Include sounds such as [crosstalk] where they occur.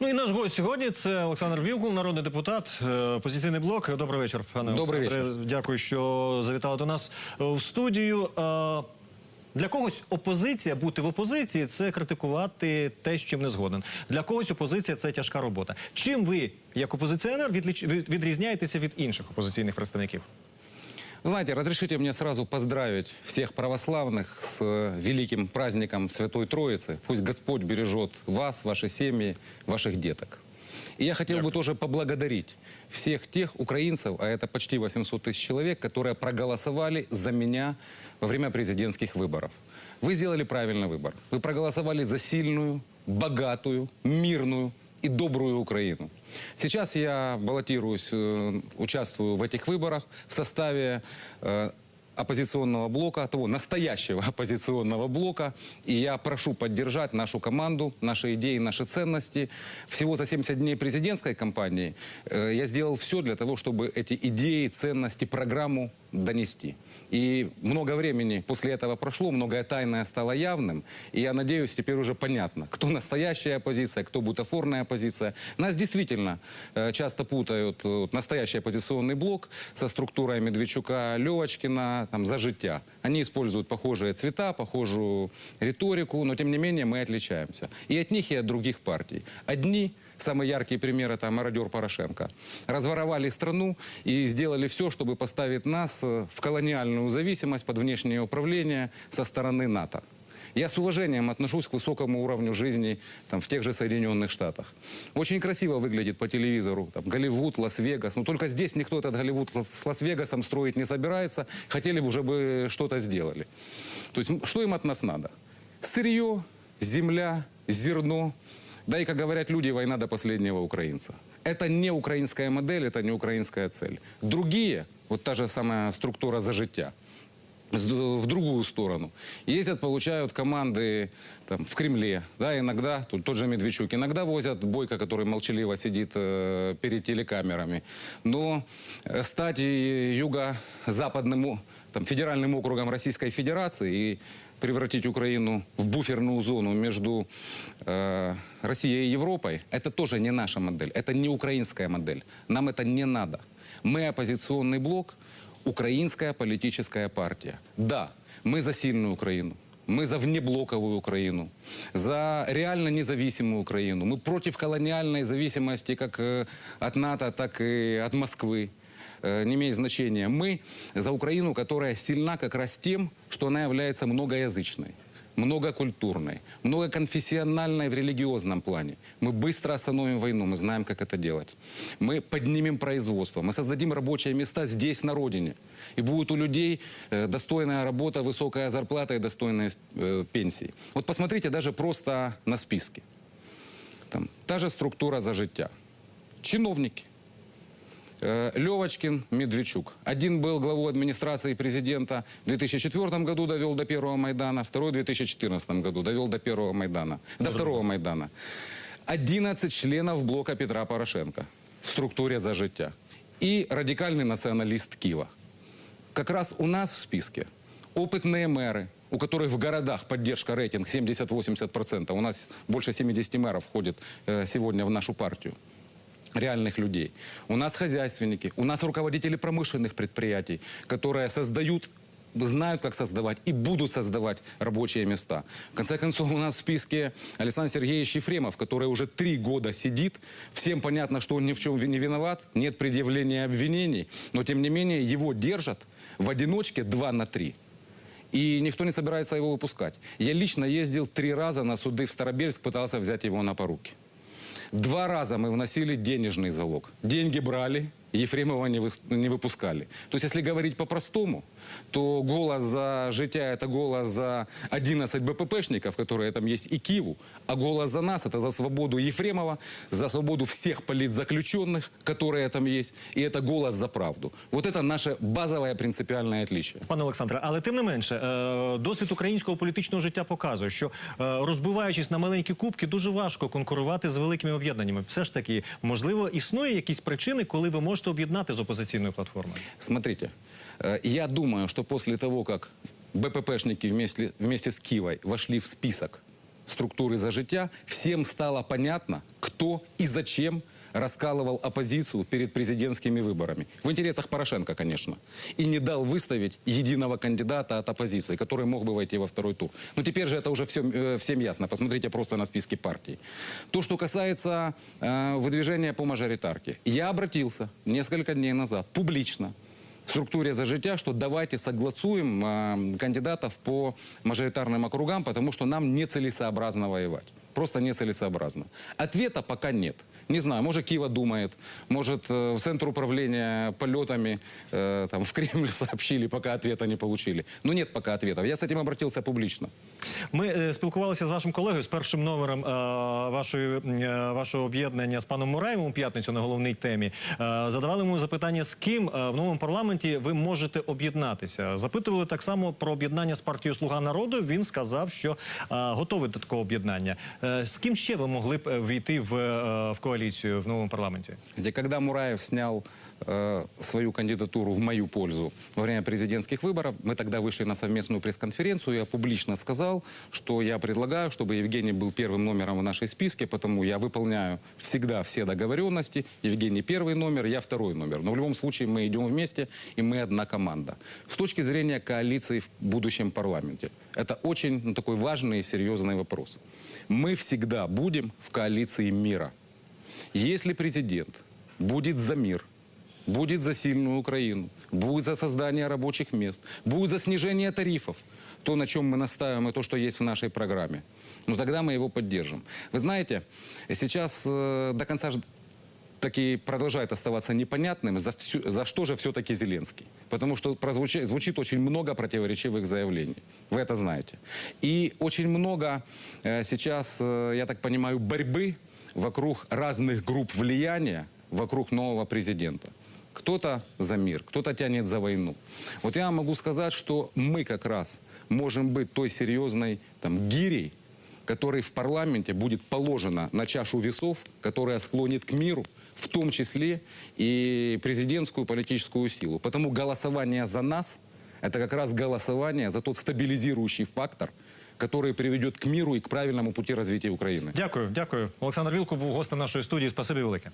Ну і наш гость сьогодні це Олександр Вілкул, народний депутат, е, опозиційний блок. Добрий вечір, пане Добрий Олександре. Дякую, що завітали до нас в студію. Е, Для когось опозиція, бути в опозиції це критикувати те, з чим не згоден. Для когось опозиція це тяжка робота. Чим ви, як опозиціонер, відрізняєтеся від інших опозиційних представників? Знаете, разрешите мне сразу поздравить всех православных с э, великим праздником Святой Троицы. Пусть Господь бережет вас, ваши семьи, ваших деток. И я хотел бы тоже поблагодарить всех тех украинцев, а это почти 800 тысяч человек, которые проголосовали за меня во время президентских выборов. Вы сделали правильный выбор. Вы проголосовали за сильную, богатую, мирную и добрую Украину. Сейчас я баллотируюсь, э, участвую в этих выборах в составе э, оппозиционного блока, того настоящего [laughs] оппозиционного блока. И я прошу поддержать нашу команду, наши идеи, наши ценности. Всего за 70 дней президентской кампании э, я сделал все для того, чтобы эти идеи, ценности, программу донести. И много времени после этого прошло, многое тайное стало явным. И я надеюсь, теперь уже понятно, кто настоящая оппозиция, кто бутафорная оппозиция. Нас действительно э, часто путают э, настоящий оппозиционный блок со структурой Медведчука, Левочкина, там, за життя. Они используют похожие цвета, похожую риторику, но тем не менее мы отличаемся. И от них, и от других партий. Одни Самый яркий пример это мародер Порошенко. Разворовали страну и сделали все, чтобы поставить нас э, в колониальную зависимость под внешнее управление со стороны НАТО. Я с уважением отношусь к высокому уровню жизни там, в тех же Соединенных Штатах. Очень красиво выглядит по телевизору там, Голливуд, Лас-Вегас. Но только здесь никто этот Голливуд с Лас-Вегасом строить не собирается. Хотели бы уже бы что-то сделали. То есть что им от нас надо? Сырье, земля, зерно. Да и, как говорят люди, война до последнего украинца. Это не украинская модель, это не украинская цель. Другие, вот та же самая структура за життя, в другую сторону. Ездят, получают команды там, в Кремле, да, иногда, тут тот же Медведчук, иногда возят Бойко, который молчаливо сидит э, перед телекамерами. Но э, стать и юго-западным о- там, федеральным округом Российской Федерации и превратить Украину в буферную зону между э, Россией и Европой, это тоже не наша модель, это не украинская модель. Нам это не надо. Мы оппозиционный блок, украинская политическая партия. Да, мы за сильную Украину. Мы за внеблоковую Украину, за реально независимую Украину. Мы против колониальной зависимости как э, от НАТО, так и от Москвы. Э, не имеет значения. Мы за Украину, которая сильна как раз тем, что она является многоязычной многокультурной, многоконфессиональной в религиозном плане. Мы быстро остановим войну, мы знаем, как это делать. Мы поднимем производство, мы создадим рабочие места здесь, на родине. И будет у людей э, достойная работа, высокая зарплата и достойные э, пенсии. Вот посмотрите даже просто на списки. Там, та же структура за життя. Чиновники. Э, Левочкин, Медведчук. Один был главой администрации президента в 2004 году, довел до первого Майдана, второй в 2014 году довел до первого Майдана, до второго Майдана. 11 членов блока Петра Порошенко в структуре «За життя». И радикальный националист Киева. Как раз у нас в списке опытные мэры, у которых в городах поддержка рейтинг 70-80%. У нас больше 70 мэров входит э, сегодня в нашу партию реальных людей. У нас хозяйственники, у нас руководители промышленных предприятий, которые создают знают, как создавать и будут создавать рабочие места. В конце концов, у нас в списке Александр Сергеевич Ефремов, который уже три года сидит. Всем понятно, что он ни в чем не виноват, нет предъявления обвинений, но тем не менее его держат в одиночке 2 на 3. И никто не собирается его выпускать. Я лично ездил три раза на суды в Старобельск, пытался взять его на поруки. Два раза мы вносили денежный залог. Деньги брали, Ефремова не, выс- не выпускали. То есть, если говорить по-простому, то голос за життя – это голос за 11 БППшников, которые там есть, и Киеву. А голос за нас – это за свободу Ефремова, за свободу всех политзаключенных, которые там есть. И это голос за правду. Вот это наше базовое принципиальное отличие. Пане Олександре, але тим не менше, е, досвід українського політичного життя показує, що е, розбиваючись на маленькі кубки, дуже важко конкурувати з великими об'єднаннями. Все ж таки, можливо, існує якісь причини, коли ви можете об'єднати з опозиційною платформою. Смотрите, э, я думаю, что после того, как БППшники вместе, вместе с Киевой вошли в список структуры «За життя» всем стало понятно, кто и зачем раскалывал оппозицию перед президентскими выборами. В интересах Порошенко, конечно. И не дал выставить единого кандидата от оппозиции, который мог бы войти во второй тур. Но теперь же это уже всем, э, всем ясно. Посмотрите просто на списки партий. То, что касается э, выдвижения по мажоритарке. Я обратился несколько дней назад публично структуре «За життя», что давайте согласуем э, кандидатов по мажоритарным округам, потому что нам нецелесообразно воевать. Просто нецелесообразно. Ответа пока нет. Не знаю, может, Киева думает, может, э, в Центр управления полетами э, там, в Кремль [laughs] сообщили, пока ответа не получили. Но нет пока ответов. Я с этим обратился публично. Ми е, спілкувалися з вашим колегою з першим номером е, вашої, е, вашого об'єднання з паном Мураєвим у п'ятницю на головній темі. Е, задавали йому запитання, з ким е, в новому парламенті ви можете об'єднатися. Запитували так само про об'єднання з партією Слуга народу. Він сказав, що е, готовий до такого об'єднання. Е, з ким ще ви могли б е, війти в, е, в коаліцію в новому парламенті? Где, когда Мураєв снял э, свою кандидатуру в мою пользу во время президентских выборов, мы тогда вышли на совместную пресс-конференцию, я публично сказал, что я предлагаю, чтобы Евгений был первым номером в нашей списке, потому я выполняю всегда все договоренности. Евгений первый номер, я второй номер. Но в любом случае мы идем вместе, и мы одна команда. С точки зрения коалиции в будущем парламенте, это очень ну, такой важный и серьезный вопрос. Мы всегда будем в коалиции мира. Если президент будет за мир, будет за сильную Украину, будет за создание рабочих мест, будет за снижение тарифов, то, на чем мы настаиваем, и то, что есть в нашей программе, ну тогда мы его поддержим. Вы знаете, сейчас э, до конца таки продолжает оставаться непонятным, за, всю- за что же все-таки Зеленский. Потому что прозвуча- звучит очень много противоречивых заявлений. Вы это знаете. И очень много э, сейчас, э, я так понимаю, борьбы вокруг разных групп влияния, вокруг нового президента. Кто-то за мир, кто-то тянет за войну. Вот я могу сказать, что мы как раз можем быть той серьезной там, гирей, который в парламенте будет положена на чашу весов, которая склонит к миру, в том числе и президентскую политическую силу. Потому голосование за нас – это как раз голосование за тот стабилизирующий фактор, который приведет к миру и к правильному пути развития Украины. Дякую, дякую. Олександр Вілкул був гостем нашої студії. Спасибі велике.